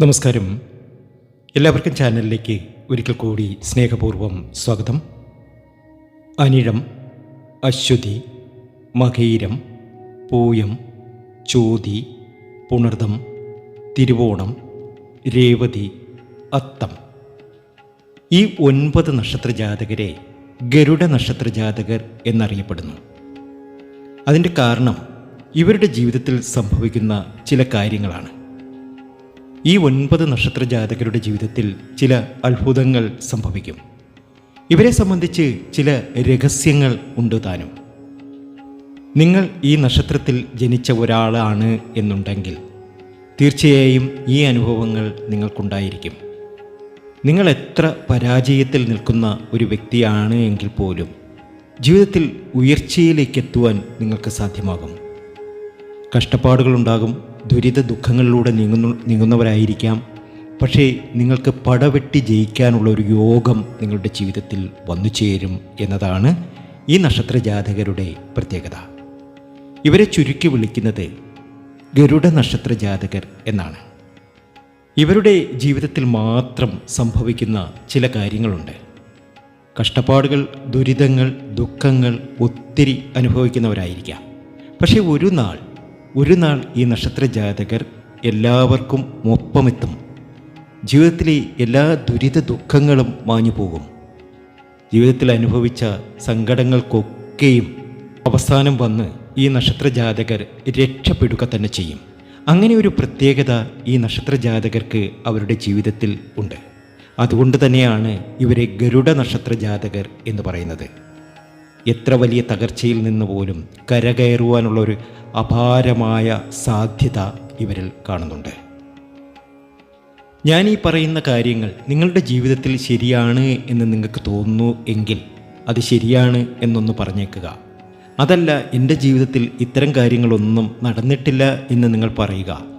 നമസ്കാരം. എല്ലാവർക്കും ചാനലിലേക്ക് ഒരിക്കൽ കൂടി സ്നേഹപൂർവം സ്വാഗതം. അനിഴം അശ്വതി മകയിരം പൂയം ചോതി പുണർദം തിരുവോണം രേവതി അത്തം. ഈ ഒൻപത് നക്ഷത്ര ജാതകരെ ഗരുഡ നക്ഷത്ര ജാതകർ എന്നറിയപ്പെടുന്നു. അതിന്റെ കാരണം ഇവരുടെ ജീവിതത്തിൽ സംഭവിക്കുന്ന ചില കാര്യങ്ങളാണ്. ഈ ഒൻപത് നക്ഷത്ര ജാതകരുടെ ജീവിതത്തിൽ ചില അത്ഭുതങ്ങൾ സംഭവിക്കും. ഇവരെ സംബന്ധിച്ച് ചില രഹസ്യങ്ങൾ ഉണ്ട് താനും. നിങ്ങൾ ഈ നക്ഷത്രത്തിൽ ജനിച്ച ഒരാളാണ് എന്നുണ്ടെങ്കിൽ തീർച്ചയായും ഈ അനുഭവങ്ങൾ നിങ്ങൾക്കുണ്ടായിരിക്കും. നിങ്ങൾ എത്ര പരാജയത്തിൽ നിൽക്കുന്ന ഒരു വ്യക്തിയാണ് എങ്കിൽ പോലും ജീവിതത്തിൽ ഉയർച്ചയിലേക്ക് എത്തുവാൻ നിങ്ങൾക്ക് സാധ്യമാകും. കഷ്ടപ്പാടുകളുണ്ടാകും. ദുരിത ദുഃഖങ്ങളിലൂടെ നീങ്ങുന്നു നീങ്ങുന്നവരായിരിക്കാം. പക്ഷേ നിങ്ങൾക്ക് പടവെട്ടി ജയിക്കാനുള്ള ഒരു യോഗം നിങ്ങളുടെ ജീവിതത്തിൽ വന്നു ചേരും എന്നതാണ് ഈ നക്ഷത്ര ജാതകരുടെ പ്രത്യേകത. ഇവരെ ചുരുക്കി വിളിക്കുന്നത് ഗരുഡ നക്ഷത്ര ജാതകർ എന്നാണ്. ഇവരുടെ ജീവിതത്തിൽ മാത്രം സംഭവിക്കുന്ന ചില കാര്യങ്ങളുണ്ട്. കഷ്ടപ്പാടുകൾ ദുരിതങ്ങൾ ദുഃഖങ്ങൾ ഒത്തിരി അനുഭവിക്കുന്നവരായിരിക്കാം. പക്ഷേ ഒരു നാൾ ഒരു നാൾ ഈ നക്ഷത്ര ജാതകർ എല്ലാവർക്കും ഒപ്പമെത്തും. ജീവിതത്തിലെ എല്ലാ ദുരിത ദുഃഖങ്ങളും മാഞ്ഞു പോകും. ജീവിതത്തിൽ അനുഭവിച്ച സങ്കടങ്ങൾക്കൊക്കെയും അവസാനം വന്ന് ഈ നക്ഷത്ര ജാതകർ രക്ഷപ്പെടുക തന്നെ ചെയ്യും. അങ്ങനെ ഒരു പ്രത്യേകത ഈ നക്ഷത്ര ജാതകർക്ക് അവരുടെ ജീവിതത്തിൽ ഉണ്ട്. അതുകൊണ്ട് തന്നെയാണ് ഇവരെ ഗരുഡ നക്ഷത്ര ജാതകർ എന്ന് പറയുന്നത്. എത്ര വലിയ തകർച്ചയിൽ നിന്ന് പോലും കരകയറുവാനുള്ള ഒരു അപാരമായ സാധ്യത ഇവരിൽ കാണുന്നുണ്ട്. ഞാൻ ഈ പറയുന്ന കാര്യങ്ങൾ നിങ്ങളുടെ ജീവിതത്തിൽ ശരിയാണ് എന്ന് നിങ്ങൾക്ക് തോന്നുന്നു എങ്കിൽ അത് ശരിയാണ് എന്നൊന്ന് പറഞ്ഞേക്കുക. അതല്ല എന്റെ ജീവിതത്തിൽ ഇത്തരം കാര്യങ്ങളൊന്നും നടന്നിട്ടില്ല എന്ന് നിങ്ങൾ പറയുക.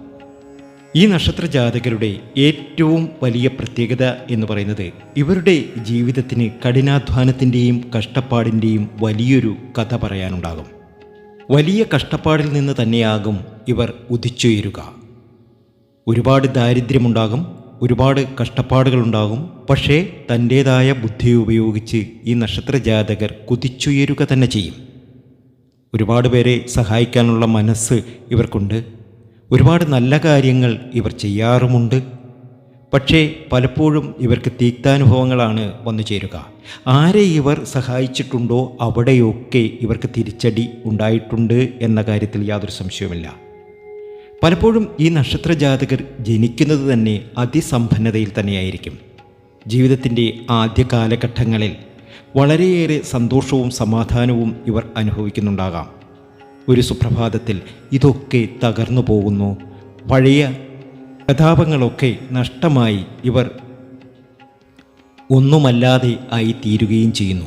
ഈ നക്ഷത്ര ജാതകരുടെ ഏറ്റവും വലിയ പ്രത്യേകത എന്ന് പറയുന്നത് ഇവരുടെ ജീവിതത്തിന് കഠിനാധ്വാനത്തിന്റെയും കഷ്ടപ്പാടിന്റെയും വലിയൊരു കഥ പറയാനുണ്ടാകും. വലിയ കഷ്ടപ്പാടിൽ നിന്ന് തന്നെയാകും ഇവർ ഉദിച്ചുയരുക. ഒരുപാട് ദാരിദ്ര്യമുണ്ടാകും ഒരുപാട് കഷ്ടപ്പാടുകളുണ്ടാകും പക്ഷേ തന്റേതായ ബുദ്ധി ഉപയോഗിച്ച് ഈ നക്ഷത്ര ജാതകർ കുതിച്ചുയരുക തന്നെ ചെയ്യും. ഒരുപാട് പേരെ സഹായിക്കാനുള്ള മനസ്സ് ഇവർക്കുണ്ട്. ഒരുപാട് നല്ല കാര്യങ്ങൾ ഇവർ ചെയ്യാറുമുണ്ട്. പക്ഷേ പലപ്പോഴും ഇവർക്ക് തീക്താനുഭവങ്ങളാണ് വന്നു ചേരുക. ആരെ ഇവർ സഹായിച്ചിട്ടുണ്ടോ അവിടെയൊക്കെ ഇവർക്ക് തിരിച്ചടി ഉണ്ടായിട്ടുണ്ട് എന്ന കാര്യത്തിൽ യാതൊരു സംശയവുമില്ല. പലപ്പോഴും ഈ നക്ഷത്ര ജാതകർ ജനിക്കുന്നത് തന്നെ അതിസമ്പന്നതയിൽ തന്നെയായിരിക്കും. ജീവിതത്തിന്റെ ആദ്യ കാലഘട്ടങ്ങളിൽ വളരെയേറെ സന്തോഷവും സമാധാനവും ഇവർ അനുഭവിക്കുന്നുണ്ടാകാം. ഒരു സുപ്രഭാതത്തിൽ ഇതൊക്കെ തകർന്നു പോകുന്നു. പഴയ പ്രതാപങ്ങളൊക്കെ നഷ്ടമായി ഇവർ ഒന്നുമല്ലാതെ ആയി തീരുകയും ചെയ്യുന്നു.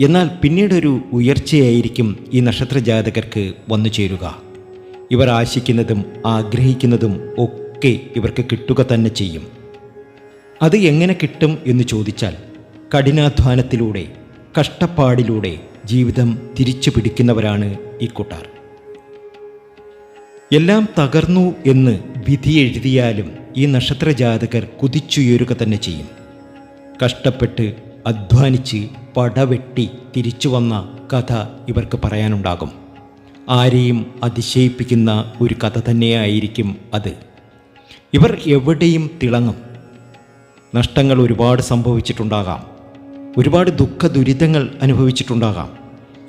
എന്നാൽ പിന്നീടൊരു ഉയർച്ചയായിരിക്കും ഈ നക്ഷത്ര ജാതകർക്ക് വന്നു ചേരുക. ഇവർ ആശിക്കുന്നതും ആഗ്രഹിക്കുന്നതും ഒക്കെ ഇവർക്ക് കിട്ടുക തന്നെ ചെയ്യും. അത് എങ്ങനെ കിട്ടും എന്ന് ചോദിച്ചാൽ കഠിനാധ്വാനത്തിലൂടെ കഷ്ടപ്പാടിലൂടെ ജീവിതം തിരിച്ചു പിടിക്കുന്നവരാണ് ഈ കൂട്ടാർ. എല്ലാം തകർന്നു എന്ന് വിധി എഴുതിയാലും ഈ നക്ഷത്ര ജാതകർ കുതിച്ചുയരുക തന്നെ ചെയ്യും. കഷ്ടപ്പെട്ട് അധ്വാനിച്ച് പടവെട്ടി തിരിച്ചു വന്ന കഥ ഇവർക്ക് പറയാനുണ്ടാകും. ആരെയും അതിശയിപ്പിക്കുന്ന ഒരു കഥ തന്നെയായിരിക്കും അത്. ഇവർ എവിടെയും തിളങ്ങും. നഷ്ടങ്ങൾ ഒരുപാട് സംഭവിച്ചിട്ടുണ്ടാകാം. ഒരുപാട് ദുഃഖ ദുരിതങ്ങൾ അനുഭവിച്ചിട്ടുണ്ടാകാം.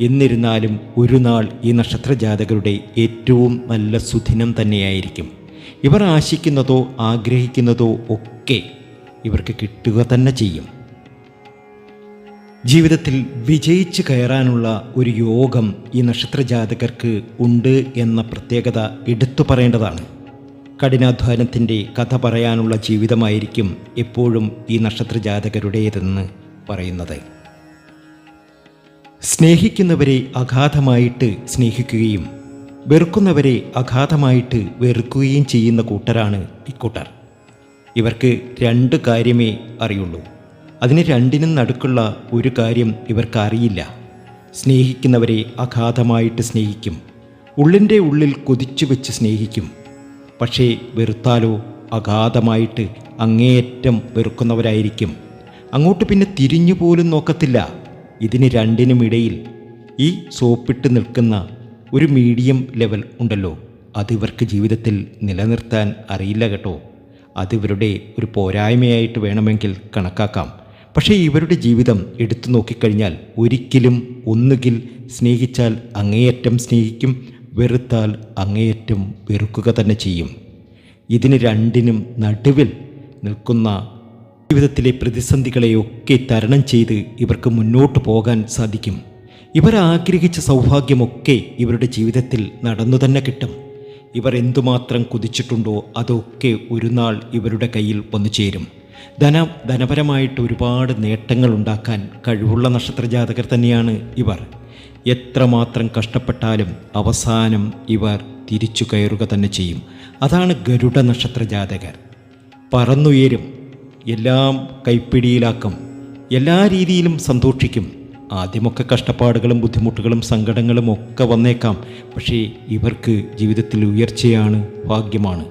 എന്നിരുന്നാലും ഒരു നാൾ ഈ നക്ഷത്ര ജാതകരുടെ ഏറ്റവും നല്ല സുദിനം തന്നെയായിരിക്കും. ഇവർ ആശിക്കുന്നതോ ആഗ്രഹിക്കുന്നതോ ഒക്കെ ഇവർക്ക് കിട്ടുക തന്നെ ചെയ്യും. ജീവിതത്തിൽ വിജയിച്ച് കയറാനുള്ള ഒരു യോഗം ഈ നക്ഷത്ര ജാതകർക്ക് ഉണ്ട് എന്ന പ്രത്യേകത എടുത്തു പറയേണ്ടതാണ്. കഠിനാധ്വാനത്തിന്റെ കഥ പറയാനുള്ള ജീവിതമായിരിക്കും എപ്പോഴും ഈ നക്ഷത്ര ജാതകരുടേതെന്ന് പറയുന്നത്. സ്നേഹിക്കുന്നവരെ അഗാധമായിട്ട് സ്നേഹിക്കുകയും വെറുക്കുന്നവരെ അഗാധമായിട്ട് വെറുക്കുകയും ചെയ്യുന്ന കൂട്ടരാണ് ഇക്കൂട്ടർ. ഇവർക്ക് രണ്ട് കാര്യമേ അറിയുള്ളൂ. അതിന് രണ്ടിനും നടുക്കുള്ള ഒരു കാര്യം ഇവർക്ക് അറിയില്ല സ്നേഹിക്കുന്നവരെ അഗാധമായിട്ട് സ്നേഹിക്കും. ഉള്ളിന്റെ ഉള്ളിൽ കൊതിച്ചു വെച്ച് സ്നേഹിക്കും. പക്ഷേ വെറുത്താലോ അഗാധമായിട്ട് അങ്ങേയറ്റം വെറുക്കുന്നവരായിരിക്കും. അങ്ങോട്ട് പിന്നെ തിരിഞ്ഞു പോലും നോക്കത്തില്ല. ഇതിന് രണ്ടിനും ഇടയിൽ ഈ സോപ്പിട്ട് നിൽക്കുന്ന ഒരു മീഡിയം ലെവൽ ഉണ്ടല്ലോ. അതിവർക്ക് ജീവിതത്തിൽ നിലനിർത്താൻ അറിയില്ല കേട്ടോ. അതിവരുടെ ഒരു പോരായ്മയായിട്ട് വേണമെങ്കിൽ കണക്കാക്കാം. പക്ഷേ ഇവരുടെ ജീവിതം എടുത്തു നോക്കിക്കഴിഞ്ഞാൽ ഒരിക്കലും ഒന്നുകിൽ സ്നേഹിച്ചാൽ അങ്ങേയറ്റം സ്നേഹിക്കും വെറുത്താൽ അങ്ങേയറ്റം വെറുക്കുക തന്നെ ചെയ്യും. ഇതിന് രണ്ടിനും നടുവിൽ നിൽക്കുന്ന ജീവിതത്തിലെ പ്രതിസന്ധികളെയൊക്കെ തരണം ചെയ്ത് ഇവർക്ക് മുന്നോട്ട് പോകാൻ സാധിക്കും. ഇവർ ആഗ്രഹിച്ച സൗഭാഗ്യമൊക്കെ ഇവരുടെ ജീവിതത്തിൽ നടന്നു തന്നെ കിട്ടും. ഇവർ എന്തുമാത്രം കുതിച്ചിട്ടുണ്ടോ അതൊക്കെ ഒരു നാൾ ഇവരുടെ കയ്യിൽ വന്നു ചേരും. ധന ധനപരമായിട്ട് ഒരുപാട് നേട്ടങ്ങൾ ഉണ്ടാക്കാൻ കഴിവുള്ള നക്ഷത്രജാതകർ തന്നെയാണ് ഇവർ. എത്രമാത്രം കഷ്ടപ്പെട്ടാലും അവസാനം ഇവർ തിരിച്ചു കയറുക തന്നെ ചെയ്യും. അതാണ് ഗരുഡ നക്ഷത്രജാതകർ. പറന്നുയരും എല്ലാം കൈപ്പിടിയിലാക്കും. എല്ലാ രീതിയിലും സന്തോഷിക്കും. ആദ്യമൊക്കെ കഷ്ടപ്പാടുകളും ബുദ്ധിമുട്ടുകളും സങ്കടങ്ങളും ഒക്കെ വന്നേക്കാം. പക്ഷേ ഇവർക്ക് ജീവിതത്തിൽ ഉയർച്ചയാണ് ഭാഗ്യമാണ്.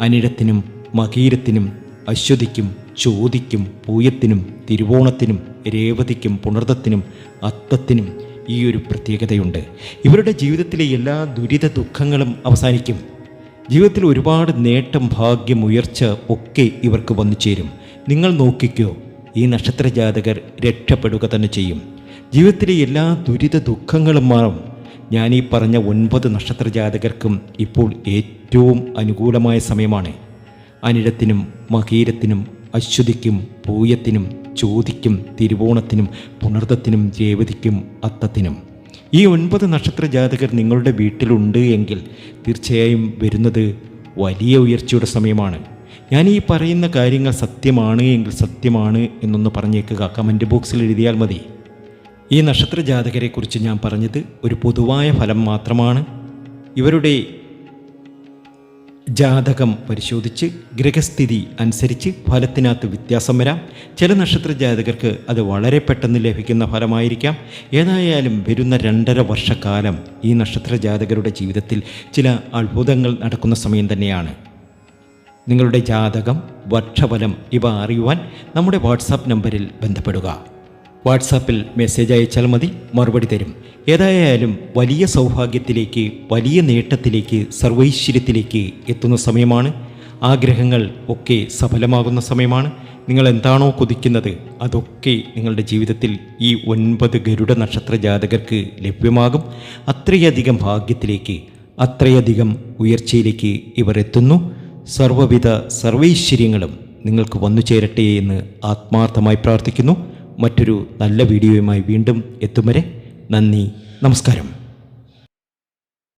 അനിഴത്തിനും മകീരത്തിനും അശ്വതിക്കും ചോതിക്കും പൂയത്തിനും തിരുവോണത്തിനും രേവതിക്കും പുണർദത്തിനും അത്തത്തിനും ഈ ഒരു പ്രത്യേകതയുണ്ട്. ഇവരുടെ ജീവിതത്തിലെ എല്ലാ ദുരിത ദുഃഖങ്ങളും അവസാനിക്കും. ജീവിതത്തിൽ ഒരുപാട് നേട്ടം ഭാഗ്യം ഉയർച്ച ഒക്കെ ഇവർക്ക് വന്നു ചേരും. നിങ്ങൾ നോക്കിക്കോ ഈ നക്ഷത്ര ജാതകർ രക്ഷപ്പെടുക തന്നെ ചെയ്യും. ജീവിതത്തിലെ എല്ലാ ദുരിത ദുഃഖങ്ങളും മാറും. ഞാൻ ഈ പറഞ്ഞ ഒൻപത് നക്ഷത്ര ജാതകർക്കും ഇപ്പോൾ ഏറ്റവും അനുകൂലമായ സമയമാണ്. അനിഴത്തിനും മകീരത്തിനും അശ്വതിക്കും പൂയത്തിനും ചോതിക്കും തിരുവോണത്തിനും പുണർദത്തിനും രേവതിക്കും അത്തത്തിനും. ഈ ഒൻപത് നക്ഷത്ര ജാതകർ നിങ്ങളുടെ വീട്ടിലുണ്ട് എങ്കിൽ തീർച്ചയായും വരുന്നത് വലിയ ഉയർച്ചയുടെ സമയമാണ്. ഞാൻ ഈ പറയുന്ന കാര്യങ്ങൾ സത്യമാണ് എങ്കിൽ സത്യമാണ് എന്നൊന്ന് പറഞ്ഞേക്കുക. കമന്റ് ബോക്സിൽ എഴുതിയാൽ മതി. ഈ നക്ഷത്ര ജാതകരെക്കുറിച്ച് ഞാൻ പറഞ്ഞത് ഒരു പൊതുവായ ഫലം മാത്രമാണ്. ഇവരുടെ ജാതകം പരിശോധിച്ച് ഗ്രഹസ്ഥിതി അനുസരിച്ച് ഫലത്തിനകത്ത് വ്യത്യാസം വരാം. ചില നക്ഷത്ര ജാതകർക്ക് അത് വളരെ പെട്ടെന്ന് ലഭിക്കുന്ന ഫലമായിരിക്കാം. ഏതായാലും വരുന്ന രണ്ടര വർഷക്കാലം ഈ നക്ഷത്ര ജാതകരുടെ ജീവിതത്തിൽ ചില അത്ഭുതങ്ങൾ നടക്കുന്ന സമയം തന്നെയാണ്. നിങ്ങളുടെ ജാതകം വർഷഫലം ഇവ അറിയുവാൻ നമ്മുടെ വാട്സാപ്പ് നമ്പറിൽ ബന്ധപ്പെടുക. വാട്സാപ്പിൽ മെസ്സേജ് അയച്ചാൽ മതി മറുപടി തരും. ഏതായാലും വലിയ സൗഭാഗ്യത്തിലേക്ക് വലിയ നേട്ടത്തിലേക്ക് സർവൈശ്വര്യത്തിലേക്ക് എത്തുന്ന സമയമാണ്. ആഗ്രഹങ്ങൾ ഒക്കെ സഫലമാകുന്ന സമയമാണ്. നിങ്ങൾ എന്താണോ കൊതിക്കുന്നത് അതൊക്കെ നിങ്ങളുടെ ജീവിതത്തിൽ ഈ ഒൻപത് ഗരുഡ നക്ഷത്ര ജാതകർക്ക് ലഭ്യമാകും. അത്രയധികം ഭാഗ്യത്തിലേക്ക് അത്രയധികം ഉയർച്ചയിലേക്ക് ഇവർ എത്തുന്നു. സർവവിധ സർവൈശ്വര്യങ്ങളും നിങ്ങൾക്ക് വന്നു ചേരട്ടെ എന്ന് ആത്മാർത്ഥമായി പ്രാർത്ഥിക്കുന്നു. മറ്റൊരു നല്ല വീഡിയോയുമായി വീണ്ടും എത്തും വരെ നന്ദി നമസ്കാരം.